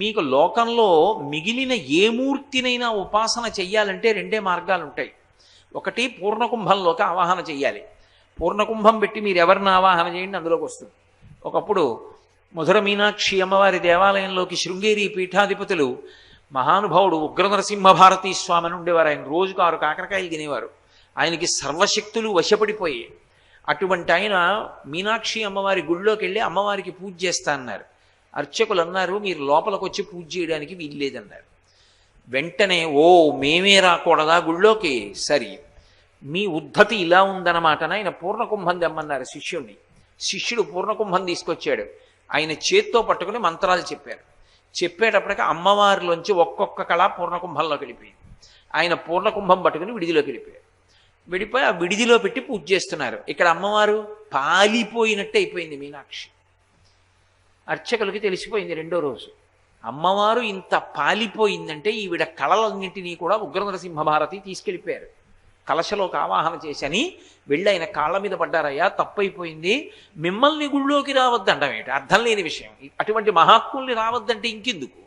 మీకు లోకంలో మిగిలిన ఏ మూర్తినైనా ఉపాసన చెయ్యాలంటే రెండే మార్గాలు ఉంటాయి ఒకటి పూర్ణకుంభంలోకి ఆవాహన చెయ్యాలి. పూర్ణకుంభం పెట్టి మీరు ఎవరిని ఆవాహన చేయండి అందులోకి వస్తుంది. ఒకప్పుడు మధుర మీనాక్షి అమ్మవారి దేవాలయంలోకి శృంగేరి పీఠాధిపతులు మహానుభావుడు ఉగ్ర నరసింహ భారతీ స్వామి అని ఉండేవారు. ఆయన రోజుకు ఆరు కాకరకాయలు తినేవారు. ఆయనకి సర్వశక్తులు వశపడిపోయాయి. అటువంటి ఆయన మీనాక్షి అమ్మవారి గుళ్ళోకి వెళ్ళి అమ్మవారికి పూజ చేస్తా అన్నారు. అర్చకులు అన్నారు మీరు లోపలికి వచ్చి పూజ చేయడానికి వీల్లేదన్నారు. వెంటనే ఓ మేమే రాకూడదా గుళ్ళోకి? సరి. మీ ఉద్ధతి ఇలా ఉందన్నమాట. ఆయన పూర్ణకుంభం తెమ్మన్నారు శిష్యుణ్ణి. శిష్యుడు పూర్ణకుంభం తీసుకొచ్చాడు. ఆయన చేత్తో పట్టుకుని మంత్రాలు చెప్పారు. చెప్పేటప్పటికి అమ్మవారిలోంచి ఒక్కొక్క కళ పూర్ణకుంభంలోకి వెళ్ళిపోయింది ఆయన పూర్ణకుంభం పట్టుకుని విడిదిలోకి వెళ్ళిపోయారు విడిపోయి ఆ విడిదిలో పెట్టి పూజ చేస్తున్నారు. ఇక్కడ అమ్మవారు పాలిపోయినట్టు అయిపోయింది మీనాక్షి. అర్చకులకి తెలిసిపోయింది రెండో రోజు. అమ్మవారు ఇంత పాలిపోయిందంటే ఈవిడ కళలన్నింటినీ కూడా ఉగ్రనరసింహ భారతి తీసుకెళ్ళిపోయారు. కలశలోకి ఆవాహన చేశని వెళ్ళి ఆయన కాళ్ళ మీద పడ్డారయ్యా తప్పైపోయింది. మిమ్మల్ని గుళ్ళోకి రావద్దండం అర్థం లేని విషయం. అటువంటి మహాత్ముల్ని రావద్దంటే ఇంకెందుకు?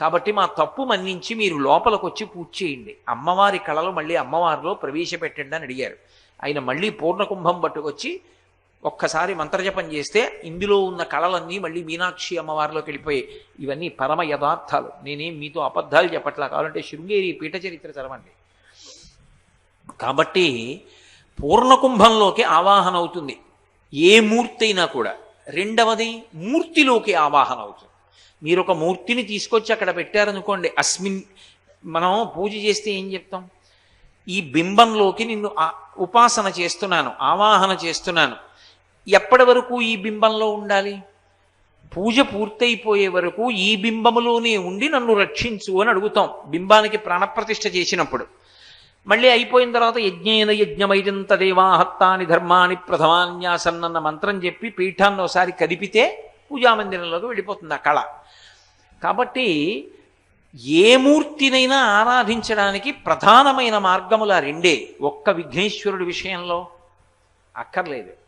కాబట్టి మా తప్పు మన్నించి మీరు లోపలికి వచ్చి పూజ చేయండి. అమ్మవారి కళలు మళ్ళీ అమ్మవారిలో ప్రవేశపెట్టండి అని అడిగారు. ఆయన మళ్ళీ పూర్ణకుంభం పట్టుకొచ్చి ఒక్కసారి మంత్రజపం చేస్తే ఇందులో ఉన్న కళలన్నీ మళ్ళీ మీనాక్షి అమ్మవారిలోకి వెళ్ళిపోయాయి ఇవన్నీ పరమ యథార్థాలు. నేనేం మీతో అబద్ధాలు చెప్పట్లా కావాలంటే శృంగేరి పీఠ చరిత్ర చదవండి. కాబట్టి పూర్ణకుంభంలోకి ఆవాహన అవుతుంది. ఏ మూర్తి అయినా కూడా. రెండవది మూర్తిలోకి ఆవాహన అవుతుంది. మీరు ఒక మూర్తిని తీసుకొచ్చి అక్కడ పెట్టారనుకోండి అస్మిన్ మనం పూజ చేస్తే ఏం చెప్తాం? ఈ బింబంలోకి నిన్ను ఉపాసన చేస్తున్నాను ఆవాహన చేస్తున్నాను. ఎప్పటి వరకు ఈ బింబంలో ఉండాలి? పూజ పూర్తయిపోయే వరకు ఈ బింబములోనే ఉండి నన్ను రక్షించు అని అడుగుతాం. బింబానికి ప్రాణప్రతిష్ఠ చేసినప్పుడు. మళ్ళీ అయిపోయిన తర్వాత యజ్ఞేన యజ్ఞమైజంత దేవాహత్తాని ధర్మాని ప్రథమాన్యాసన్నన్న మంత్రం చెప్పి పీఠాన్ని ఒకసారి కదిపితే పూజామందిరంలోకి వెళ్ళిపోతుంది ఆ కళ. కాబట్టి ఏ మూర్తినైనా ఆరాధించడానికి ప్రధానమైన మార్గముల రెండే. ఒక్క విఘ్నేశ్వరుడి విషయంలో అక్కర్లేదు.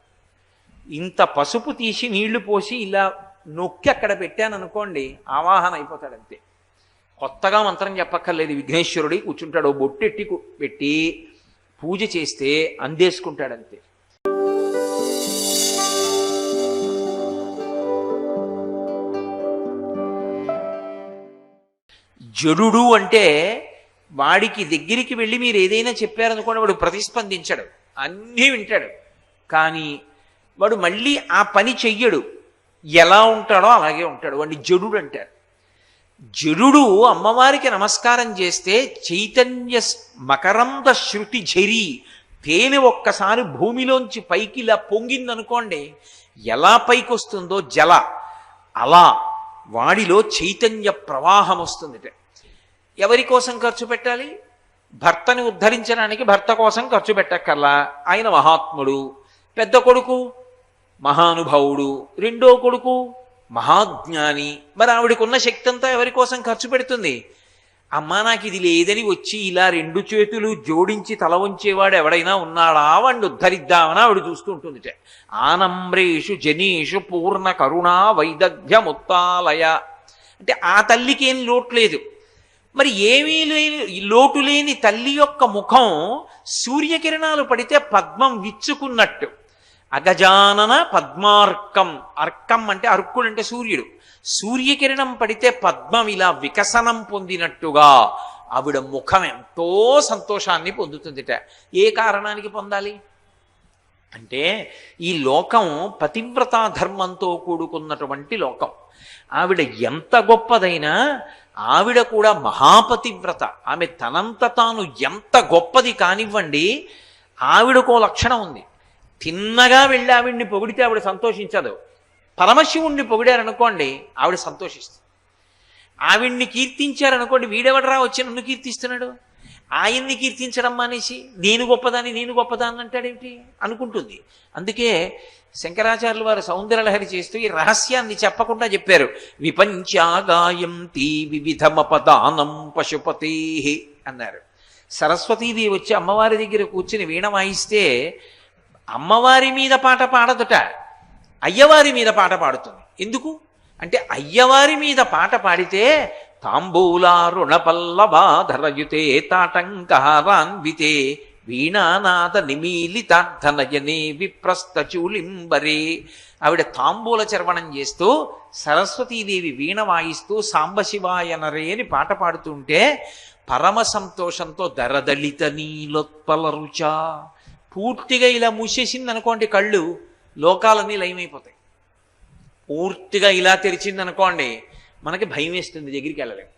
ఇంత పసుపు తీసి నీళ్ళు పోసి ఇలా నొక్కి అక్కడ పెట్టాను అనుకోండి ఆవాహన అయిపోతాడు అంతే కొత్తగా మంత్రం చెప్పక్కర్లేదు. విఘ్నేశ్వరుడి కూర్చుంటాడు బొట్టెట్టి పెట్టి పూజ చేస్తే అందేసుకుంటాడు అంతే జడుడు అంటే వాడికి దగ్గరికి వెళ్ళి మీరు ఏదైనా చెప్పారనుకోండి వాడు ప్రతిస్పందించడు. అన్నీ వింటాడు. కానీ వాడు మళ్ళీ ఆ పని చెయ్యడు. ఎలా ఉంటాడో అలాగే ఉంటాడు. వాడిని జడుడు అంటారు. జరుడు అమ్మవారికి నమస్కారం చేస్తే చైతన్య మకరంద శృతి జరి తేలి ఒక్కసారి భూమిలోంచి పైకి ఇలా పొంగిందనుకోండి ఎలా పైకి వస్తుందో జల అలా వాడిలో చైతన్య ప్రవాహం వస్తుంది ఎవరి కోసం ఖర్చు పెట్టాలి? భర్తని ఉద్ధరించడానికి భర్త కోసం ఖర్చు పెట్టక్కర్లా? ఆయన మహాత్ముడు. పెద్ద కొడుకు మహానుభావుడు రెండో కొడుకు మహాజ్ఞాని. మరి ఆవిడకున్న శక్తి అంతా ఎవరి కోసం ఖర్చు పెడుతుంది? అమ్మా నాకు ఇది లేదని వచ్చి ఇలా రెండు చేతులు జోడించి తల వంచేవాడు ఎవడైనా ఉన్నాడా? వాడిని ఉద్ధరిద్దామని ఆవిడ చూస్తూ ఉంటుంది. ఆనమ్రేషు జనీషు పూర్ణ కరుణా వైదగ్ధ్యముత్తాలయ అంటే ఆ తల్లికి ఏం లోటు లేదు. మరి ఏమీ లేని లోటు లేని తల్లి యొక్క ముఖం సూర్యకిరణాలు పడితే పద్మం విచ్చుకున్నట్టు. అగజానన పద్మార్కం. అర్కం అంటే అర్కుడు అంటే సూర్యుడు. సూర్యకిరణం పడితే పద్మం ఇలా వికసనం పొందినట్టుగా ఆవిడ ముఖం ఎంతో సంతోషాన్ని పొందుతుందిట. ఏ కారణానికి పొందాలి? అంటే ఈ లోకం పతివ్రతా ధర్మంతో కూడుకున్నటువంటి లోకం. ఆవిడ ఎంత గొప్పదైనా ఆవిడ కూడా మహాపతివ్రత. ఆమె తనంత తాను ఎంత గొప్పది కానివ్వండి ఆవిడకో లక్షణం ఉంది. తిన్నగా వెళ్ళి ఆవిడ్ని పొగిడితే ఆవిడ సంతోషించదు. పరమశివుణ్ణి పొగిడారనుకోండి ఆవిడ సంతోషిస్తుంది. ఆవిడ్ని కీర్తించారనుకోండి వీడెవడరా వచ్చి నన్ను కీర్తిస్తున్నాడు? ఆయన్ని కీర్తించడం మానేసి నేను గొప్పదాన్ని నేను గొప్పదాన్ని అంటాడేమిటి? అనుకుంటుంది. అందుకే శంకరాచార్యులు వారు సౌందర్యలహరి చేస్తూ ఈ రహస్యాన్ని చెప్పకుండా చెప్పారు. విపంచాగాయంతి వివిధమపదానం పశుపతే అన్నారు. సరస్వతీదేవి వచ్చి అమ్మవారి దగ్గర కూర్చుని వీణ వాయిస్తే అమ్మవారి మీద పాట పాడదుట అయ్యవారి మీద పాట పాడుతుంది. ఎందుకు? అంటే అయ్యవారి మీద పాట పాడితే తాంబూలా రుణపల్లవాధరయుతే తాటంకారాన్వితే వీణానాద నిమీలితార్థనయనే విప్రస్థచూలింబరే ఆవిడ తాంబూల చర్వణం చేస్తూ సరస్వతీదేవి వీణ వాయిస్తూ సాంబశివాయనరే అని పాట పాడుతుంటే పరమ సంతోషంతో దరదళిత నీలోత్పల రుచ పూర్తిగా ఇలా మూసేసింది అనుకోండి కళ్ళు లోకాలన్నీ లయమైపోతాయి. పూర్తిగా ఇలా తెరిచింది అనుకోండి మనకి భయం వేస్తుంది దగ్గరికి వెళ్ళలేము.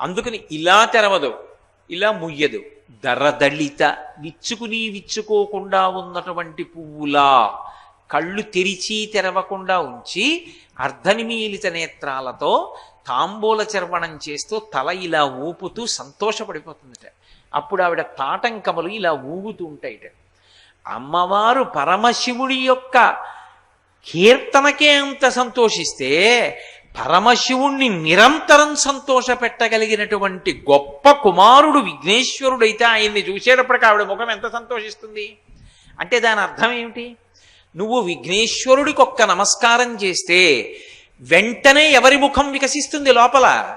అందుకని ఇలా తెరవదు ఇలా ముయ్యదు. దరదళిత విచ్చుకుని విచ్చుకోకుండా ఉన్నటువంటి పువ్వులా కళ్ళు తెరిచి తెరవకుండా ఉంచి అర్ధనిమీలిత నేత్రాలతో తాంబూల చర్వణం చేస్తూ తల ఇలా ఊపుతూ సంతోషపడిపోతుందట. అప్పుడు ఆవిడ తాటంకములు ఇలా ఊగుతూ ఉంటాయిట. అమ్మవారు పరమశివుడి యొక్క కీర్తనకే అంత సంతోషిస్తే పరమశివుణ్ణి నిరంతరం సంతోషపెట్టగలిగినటువంటి గొప్ప కుమారుడు విఘ్నేశ్వరుడైతే ఆయన్ని చూసేటప్పటికి ఆవిడ ముఖం ఎంత సంతోషిస్తుంది? అంటే దాని అర్థం ఏమిటి? నువ్వు విఘ్నేశ్వరుడికి ఒక్క నమస్కారం చేస్తే వెంటనే ఎవరి ముఖం వికసిస్తుంది లోపల?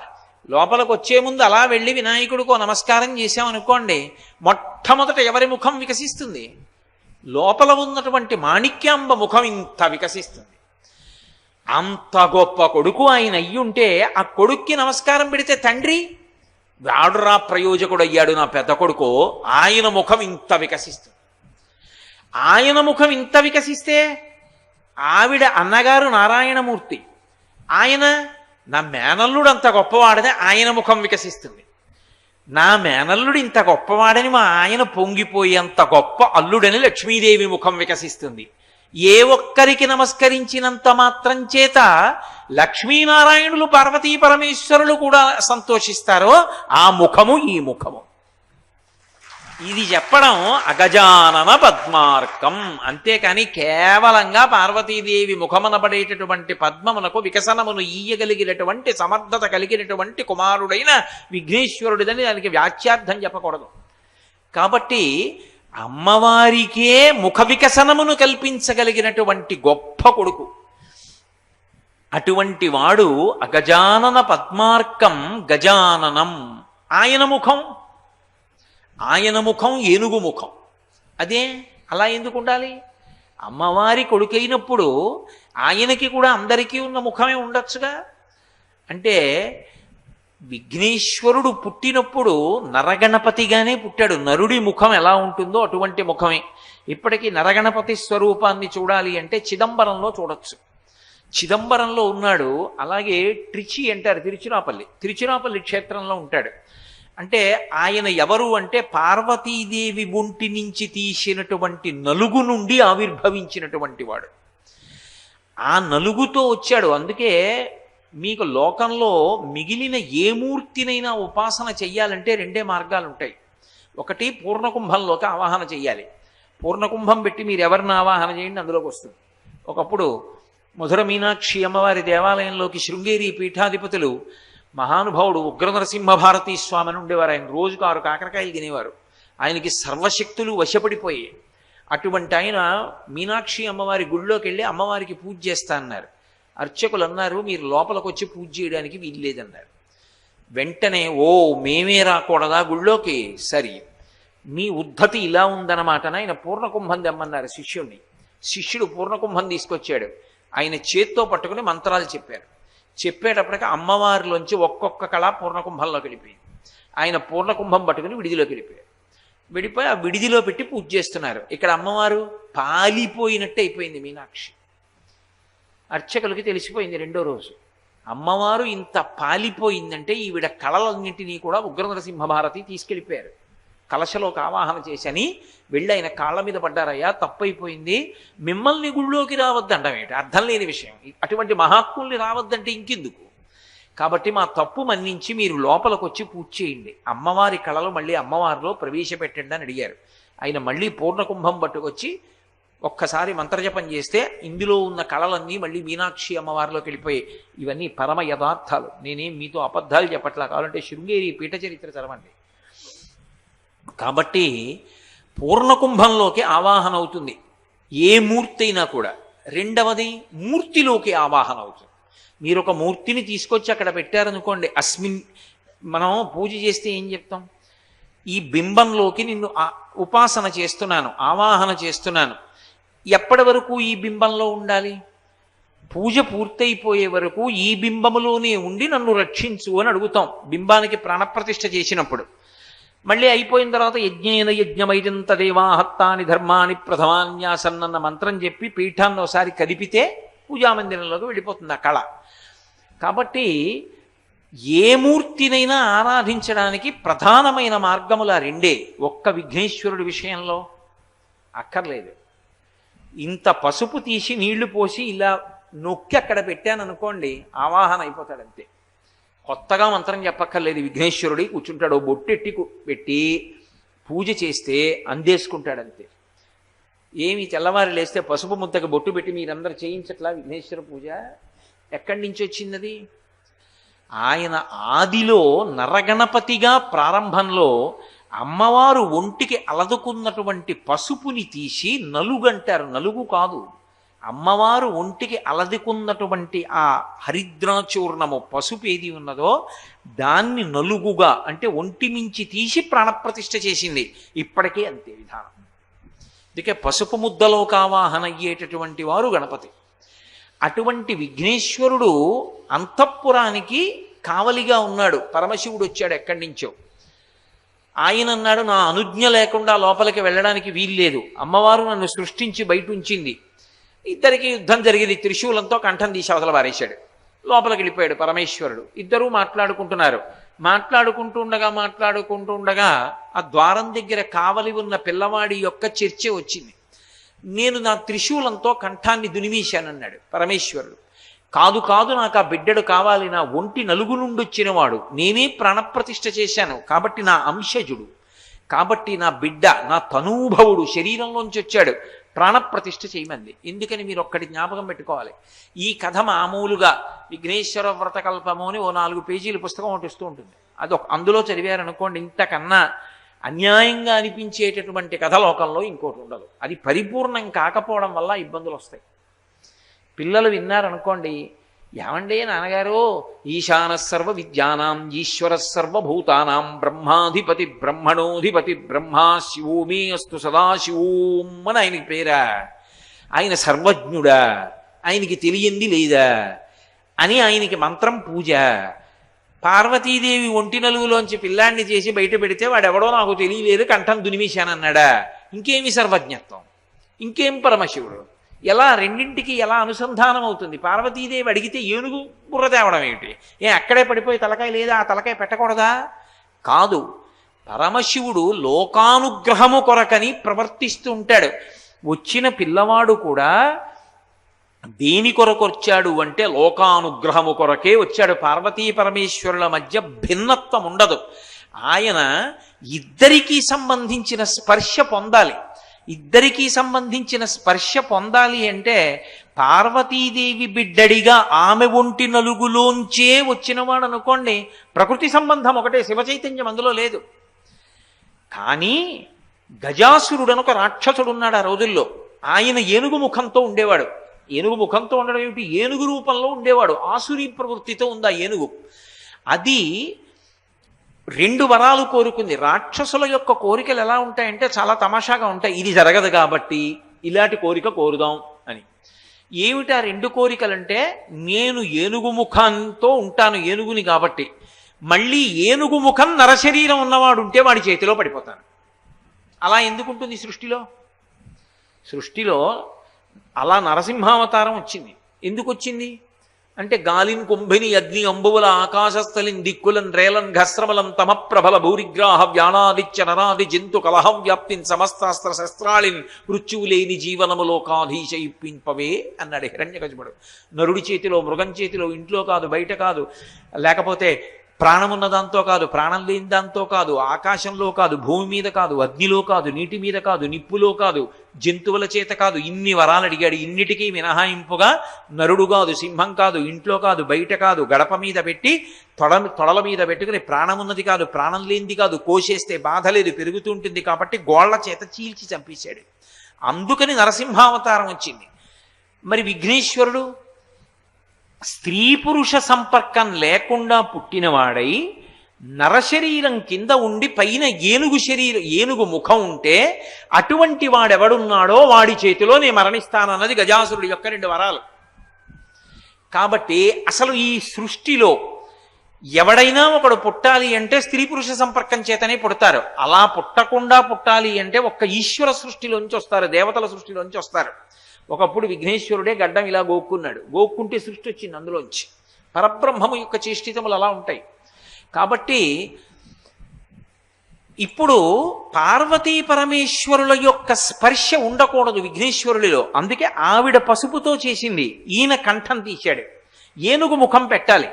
లోపలికి వచ్చే ముందు అలా వెళ్ళి వినాయకుడికో నమస్కారం చేసామనుకోండి మొట్టమొదట ఎవరి ముఖం వికసిస్తుంది? లోపల ఉన్నటువంటి మాణిక్యాంబ ముఖం ఇంత వికసిస్తుంది. అంత గొప్ప కొడుకు ఆయన అయ్యుంటే ఆ కొడుక్కి నమస్కారం పెడితే తండ్రి వాడురా ప్రయోజకుడు అయ్యాడు నా పెద్ద కొడుకు ఆయన ముఖం ఇంత వికసిస్తుంది. ఆయన ముఖం ఇంత వికసిస్తే ఆవిడ అన్నగారు నారాయణమూర్తి ఆయన నా మేనల్లుడు అంత గొప్పవాడని ఆయన ముఖం వికసిస్తుంది. నా మేనల్లుడు ఇంత గొప్పవాడని మా ఆయన పొంగిపోయేంత గొప్ప అల్లుడని లక్ష్మీదేవి ముఖం వికసిస్తుంది. ఏ ఒక్కరికి నమస్కరించినంత మాత్రం చేత లక్ష్మీనారాయణులు పార్వతీ పరమేశ్వరులు కూడా సంతోషిస్తారో ఆ ముఖము ఈ ముఖము. ఇది చెప్పడం అగజానన పద్మార్కం. అంతేకాని కేవలంగా పార్వతీదేవి ముఖమనబడేటటువంటి పద్మమునకు వికసనమును ఈయగలిగినటువంటి సమర్థత కలిగినటువంటి కుమారుడైన విఘ్నేశ్వరుడిదని దానికి వ్యాఖ్యార్థం చెప్పకూడదు. కాబట్టి అమ్మవారికే ముఖ వికసనమును కల్పించగలిగినటువంటి గొప్ప కొడుకు. అటువంటి వాడు అగజానన పద్మార్కం గజాననం. ఆయన ముఖం. ఆయన ముఖం ఏనుగు ముఖం. అదే అలా ఎందుకు ఉండాలి? అమ్మవారి కొడుకైనప్పుడు ఆయనకి కూడా అందరికీ ఉన్న ముఖమే ఉండొచ్చుగా? అంటే విఘ్నేశ్వరుడు పుట్టినప్పుడు నరగణపతిగానే పుట్టాడు. నరుడి ముఖం ఎలా ఉంటుందో అటువంటి ముఖమే. ఇప్పటికీ నరగణపతి స్వరూపాన్ని చూడాలి అంటే చిదంబరంలో చూడొచ్చు. చిదంబరంలో ఉన్నాడు. అలాగే ట్రిచి అంటారు తిరుచిరాపల్లి. తిరుచిరాపల్లి క్షేత్రంలో ఉంటాడు. అంటే ఆయన ఎవరు అంటే పార్వతీదేవి ఒంటి నుంచి తీసినటువంటి నలుగు నుండి ఆవిర్భవించినటువంటి వాడు. ఆ నలుగుతో వచ్చాడు. అందుకే మీకు లోకంలో మిగిలిన ఏ మూర్తినైనా ఉపాసన చెయ్యాలంటే రెండే మార్గాలు ఉంటాయి ఒకటి పూర్ణకుంభంలోకి ఆవాహన చెయ్యాలి. పూర్ణకుంభం పెట్టి మీరు ఎవరిని ఆవాహన చేయండి అందులోకి వస్తుంది. ఒకప్పుడు మధుర మీనాక్షి అమ్మవారి దేవాలయంలోకి శృంగేరి పీఠాధిపతులు మహానుభావుడు ఉగ్ర నరసింహ భారతీ స్వామి అని ఉండేవారు. ఆయన రోజుకు ఆరు కాకరకాయలు తినేవారు. ఆయనకి సర్వశక్తులు వశపడిపోయాయి. అటువంటి ఆయన మీనాక్షి అమ్మవారి గుళ్ళోకి వెళ్ళి అమ్మవారికి పూజ చేస్తా అన్నారు. అర్చకులు అన్నారు మీరు లోపలికి వచ్చి పూజ చేయడానికి వీల్లేదన్నారు. వెంటనే ఓ మేమే రాకూడదా గుళ్ళోకి? సరి. మీ ఉద్ధతి ఇలా ఉందన్నమాట ఆయన పూర్ణకుంభం తెమ్మన్నారు శిష్యుణ్ణి. శిష్యుడు పూర్ణకుంభం తీసుకొచ్చాడు. ఆయన చేత్తో పట్టుకుని మంత్రాలు చెప్పారు. చెప్పేటప్పటికి అమ్మవారిలోంచి ఒక్కొక్క కళ పూర్ణకుంభంలోకి వెళ్ళిపోయింది. ఆయన పూర్ణకుంభం పట్టుకుని విడిదిలోకి వెళ్ళిపోయారు విడిపోయి ఆ విడిదిలో పెట్టి పూజ చేస్తున్నారు. ఇక్కడ అమ్మవారు పాలిపోయినట్టు అయిపోయింది మీనాక్షి. అర్చకులకి తెలిసిపోయింది రెండో రోజు. అమ్మవారు ఇంత పాలిపోయిందంటే ఈవిడ కళలన్నింటినీ కూడా ఉగ్ర నరసింహభారతి తీసుకెళ్ళిపోయారు. కలశలోకి ఆవాహన చేశని. వెళ్ళి ఆయన కాళ్ళ మీద పడ్డారయ్యా తప్పైపోయింది. మిమ్మల్ని గుళ్ళోకి రావద్దండం ఏంటి అర్థం లేని విషయం. అటువంటి మహాత్ముల్ని రావద్దంటే ఇంకెందుకు? కాబట్టి మా తప్పు మన్నించి మీరు లోపలికి వచ్చి పూజ చేయండి. అమ్మవారి కళలు మళ్ళీ అమ్మవారిలో ప్రవేశపెట్టండి అని అడిగారు. ఆయన మళ్ళీ పూర్ణకుంభం పట్టుకొచ్చి ఒక్కసారి మంత్రజపం చేస్తే ఇందులో ఉన్న కళలన్నీ మళ్ళీ మీనాక్షి అమ్మవారిలోకి వెళ్ళిపోయాయి ఇవన్నీ పరమ యథార్థాలు. నేనేం మీతో అబద్ధాలు చెప్పట్లా? కావాలంటే శృంగేరి పీఠ చరిత్ర చదవండి. కాబట్టి పూర్ణకుంభంలోకి ఆవాహన అవుతుంది ఏ మూర్తి అయినా కూడా. రెండవది మూర్తిలోకి ఆవాహన అవుతుంది మీరు ఒక మూర్తిని తీసుకొచ్చి అక్కడ పెట్టారనుకోండి అస్మిన్ మనం పూజ చేస్తే ఏం చెప్తాం? ఈ బింబంలోకి నిన్ను ఉపాసన చేస్తున్నాను ఆవాహన చేస్తున్నాను. ఎప్పటి వరకు ఈ బింబంలో ఉండాలి? పూజ పూర్తయిపోయే వరకు ఈ బింబములోనే ఉండి నన్ను రక్షించు అని అడుగుతాం. బింబానికి ప్రాణప్రతిష్ఠ చేసినప్పుడు. మళ్ళీ అయిపోయిన తర్వాత యజ్ఞేన యజ్ఞమైజంత దేవాహత్తాని ధర్మాని ప్రథమాన్యాసన్నన్న మంత్రం చెప్పి పీఠాన్ని ఒకసారి కదిపితే పూజామందిరంలోకి వెళ్ళిపోతుంది ఆ కళ. కాబట్టి ఏ మూర్తినైనా ఆరాధించడానికి ప్రధానమైన మార్గముల రెండే. ఒక్క విఘ్నేశ్వరుడి విషయంలో అక్కర్లేదు. ఇంత పసుపు తీసి నీళ్ళు పోసి ఇలా నొక్కి అక్కడ పెట్టాననుకోండి ఆవాహన అయిపోతాడంతే. కొత్తగా మంత్రం చెప్పక్కర్లేదు. విఘ్నేశ్వరుడి కూర్చుంటాడు. బొట్టెట్టి పెట్టి పూజ చేస్తే అందేసుకుంటాడు అంతే ఏమి తెల్లవారి లేస్తే పసుపు ముద్దకు బొట్టు పెట్టి మీరందరూ చేయించట్లా విఘ్నేశ్వర పూజ? ఎక్కడి నుంచి వచ్చింది ఆయన ఆదిలో నరగణపతిగా ప్రారంభంలో అమ్మవారు ఒంటికి అలదుకున్నటువంటి పసుపుని తీసి నలుగంటారు. నలుగు కాదు. అమ్మవారు ఒంటికి అలదుకున్నటువంటి ఆ హరిద్రాచూర్ణము పసుపు ఏది ఉన్నదో దాన్ని నలుగుగా అంటే ఒంటి మించి తీసి ప్రాణప్రతిష్ఠ చేసింది. ఇప్పటికే అంతే విధానం. అందుకే పసుపు ముద్దలో కావాహన అయ్యేటటువంటి వారు గణపతి. అటువంటి విఘ్నేశ్వరుడు అంతఃపురానికి కావలిగా ఉన్నాడు. పరమశివుడు వచ్చాడు ఎక్కడి నుంచో. ఆయన అన్నాడు నా అనుజ్ఞ లేకుండా లోపలికి వెళ్ళడానికి వీల్లేదు. అమ్మవారు నన్ను సృష్టించి బయట ఉంచింది. ఇద్దరికి యుద్ధం జరిగింది. త్రిశూలంతో కంఠం తీసి అవతల వారేశాడు లోపలికి వెళ్ళిపోయాడు పరమేశ్వరుడు. ఇద్దరూ మాట్లాడుకుంటున్నారు. మాట్లాడుకుంటూ ఉండగా మాట్లాడుకుంటూ ఉండగా ఆ ద్వారం దగ్గర కావలి ఉన్న పిల్లవాడి యొక్క చర్చ వచ్చింది. నేను నా త్రిశూలంతో కంఠాన్ని దునిమీశానన్నాడు పరమేశ్వరుడు. కాదు కాదు నాకు ఆ బిడ్డడు కావాలి. నా ఒంటి నలుగు నుండి వచ్చినవాడు. నేనే ప్రాణప్రతిష్ఠ చేశాను. కాబట్టి నా అంశజుడు. కాబట్టి నా బిడ్డ నా తనూభవుడు శరీరంలోంచి వచ్చాడు. ప్రాణప్రతిష్ఠ చేయమంది. ఎందుకని మీరు ఒక్కటి జ్ఞాపకం పెట్టుకోవాలి. ఈ కథ మామూలుగా విఘ్నేశ్వర వ్రతకల్పము అని ఓ నాలుగు పేజీల పుస్తకం ఒకటి వస్తూ ఉంటుంది. అది ఒక అందులో చదివారనుకోండి ఇంతకన్నా అన్యాయంగా అనిపించేటటువంటి కథ లోకంలో ఇంకోటి ఉండదు. అది పరిపూర్ణం కాకపోవడం వల్ల ఇబ్బందులు వస్తాయి పిల్లలు విన్నారనుకోండి ఏమండి నాన్నగారు? ఈశాన సర్వ విద్యానాం ఈశ్వర సర్వభూతానాం బ్రహ్మాధిపతి బ్రహ్మణోధిపతి బ్రహ్మా శివోమి అస్తు సదాశివోం అని ఆయనకి పేరా? ఆయన సర్వజ్ఞుడా? ఆయనకి తెలియంది లేదా? అని ఆయనకి మంత్రం పూజ. పార్వతీదేవి ఒంటి నలుగులోంచి పిల్లాన్ని చేసి బయట పెడితే వాడెవడో నాకు తెలియలేదు కంఠం దునిమిశానన్నాడా ఇంకేమి సర్వజ్ఞత్వం? ఇంకేం పరమశివుడు? ఎలా రెండింటికి ఎలా అనుసంధానం అవుతుంది? పార్వతీదేవి అడిగితే ఏనుగు బుర్ర తేవడం ఏమిటి? ఏ అక్కడే పడిపోయి తలకాయ లేదా ఆ తలకాయ పెట్టకూడదా? కాదు. పరమశివుడు లోకానుగ్రహము కొరకని ప్రవర్తిస్తూ ఉంటాడు. వచ్చిన పిల్లవాడు కూడా దేని కొరకు వచ్చాడు అంటే లోకానుగ్రహము కొరకే వచ్చాడు. పార్వతీ పరమేశ్వరుల మధ్య భిన్నత్వం ఉండదు. ఆయన ఇద్దరికీ సంబంధించిన స్పర్శ పొందాలి. ఇద్దరికీ సంబంధించిన స్పర్శ పొందాలి అంటే పార్వతీదేవి బిడ్డడిగా ఆమె ఒంటి నలుగులోంచే వచ్చినవాడు అనుకోండి ప్రకృతి సంబంధం ఒకటే శివ చైతన్యం అందులో లేదు. కానీ గజాసురుడు ఒక రాక్షసుడు ఉన్నాడు ఆ రోజుల్లో. ఆయన ఏనుగు ముఖంతో ఉండేవాడు. ఏనుగు ముఖంతో ఉండడం ఏమిటి? ఏనుగు రూపంలో ఉండేవాడు. ఆసురీ ప్రవృత్తితో ఉంది ఆ ఏనుగు. అది రెండు వరాలు కోరుకుంది. రాక్షసుల యొక్క కోరికలు ఎలా ఉంటాయంటే చాలా తమాషాగా ఉంటాయి. ఇది జరగదు కాబట్టి ఇలాంటి కోరిక కోరుదాం అని. ఏమిటి ఆ రెండు కోరికలంటే నేను ఏనుగు ముఖంతో ఉంటాను ఏనుగుని కాబట్టి. మళ్ళీ ఏనుగు ముఖం నరశరీరం ఉన్నవాడు ఉంటే వాడి చేతిలో పడిపోతాను. అలా ఎందుకుంటుంది సృష్టిలో? సృష్టిలో అలా నరసింహావతారం వచ్చింది. ఎందుకు వచ్చింది? అంటే గాలిన్ కుంభిని అగ్ని అంబువుల ఆకాశస్థలిన్ దిక్కులన్ రేలన్ ఘస్రమలం తమ ప్రబల భూరిగ్రాహ వ్యానాదిత్య నరాది జంతు కలహం వ్యాప్తిన్ సమస్తాస్త్ర శస్త్రాళిన్ మృత్యువు లేని జీవనములో కాధీశ ఇప్పింపవే అన్నాడు హిరణ్యకజుముడు నరుడి చేతిలో మృగం చేతిలో ఇంట్లో కాదు బయట కాదు. లేకపోతే ప్రాణమున్న దాంతో కాదు ప్రాణం లేని దాంతో కాదు ఆకాశంలో కాదు భూమి మీద కాదు అగ్నిలో కాదు నీటి మీద కాదు నిప్పులో కాదు జంతువుల చేత కాదు ఇన్ని వరాలు అడిగాడు. ఇన్నిటికీ మినహాయింపుగా నరుడు కాదు సింహం కాదు ఇంట్లో కాదు బయట కాదు గడప మీద పెట్టి తొడ తొడల మీద పెట్టుకుని ప్రాణమున్నది కాదు ప్రాణం లేనిది కాదు కోసేస్తే బాధ లేదు పెరుగుతుంటుంది కాబట్టి గోళ్ళ చేత చీల్చి చంపేశాడు. అందుకని నరసింహావతారం వచ్చింది. మరి విఘ్నేశ్వరుడు స్త్రీ పురుష సంపర్కం లేకుండా పుట్టినవాడై నరశరీరం కింద ఉండి పైన ఏనుగు శరీరం ఏనుగు ముఖం ఉంటే అటువంటి వాడెవడున్నాడో వాడి చేతిలో నేను మరణిస్తానన్నది గజాసురుడి యొక్క రెండు వరాలు. కాబట్టి అసలు ఈ సృష్టిలో ఎవడైనా ఒకడు పుట్టాలి అంటే స్త్రీ పురుష సంపర్కం చేతనే పుడతారు. అలా పుట్టకుండా పుట్టాలి అంటే ఒక్క ఈశ్వర సృష్టిలోంచి వస్తారు దేవతల సృష్టిలోంచి వస్తారు. ఒకప్పుడు విఘ్నేశ్వరుడే గడ్డం ఇలా గోక్కున్నాడు. గోక్కుంటే సృష్టి వచ్చింది అందులోంచి. పరబ్రహ్మము యొక్క చేష్టితములు అలా ఉంటాయి. కాబట్టి ఇప్పుడు పార్వతీ పరమేశ్వరుల యొక్క స్పర్శ ఉండకూడదు విఘ్నేశ్వరుడిలో అందుకే ఆవిడ పసుపుతో చేసింది. ఈయన కంఠం తీశాడు. ఏనుగు ముఖం పెట్టాలి.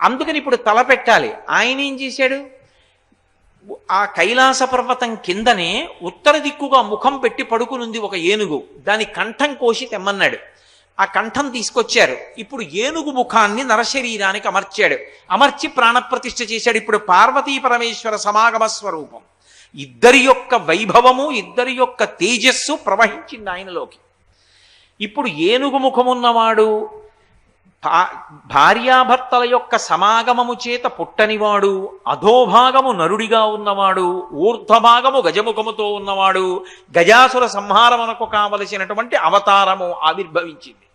అందుకని ఇప్పుడు తల పెట్టాలి. ఆయన ఏం చేశాడు? ఆ కైలాస పర్వతం కిందనే ఉత్తర దిక్కుగా ముఖం పెట్టి పడుకునుంది ఒక ఏనుగు. దాని కంఠం కోసి తెమ్మన్నాడు. ఆ కంఠం తీసుకొచ్చారు. ఇప్పుడు ఏనుగు ముఖాన్ని నరశరీరానికి అమర్చాడు. అమర్చి ప్రాణప్రతిష్ఠ చేశాడు. ఇప్పుడు పార్వతీ పరమేశ్వర సమాగమ స్వరూపం. ఇద్దరి యొక్క వైభవము ఇద్దరి యొక్క తేజస్సు ప్రవహించింది ఆయనలోకి. ఇప్పుడు ఏనుగు ముఖమున్నవాడు భా- భార్యాభర్తల యొక్క సమాగమము చేత పుట్టనివాడు అధోభాగము నరుడిగా ఉన్నవాడు ఊర్ధ్వభాగము గజముఖముతో ఉన్నవాడు గజాసుర సంహారమునకు కావలసినటువంటి అవతారము ఆవిర్భవించింది.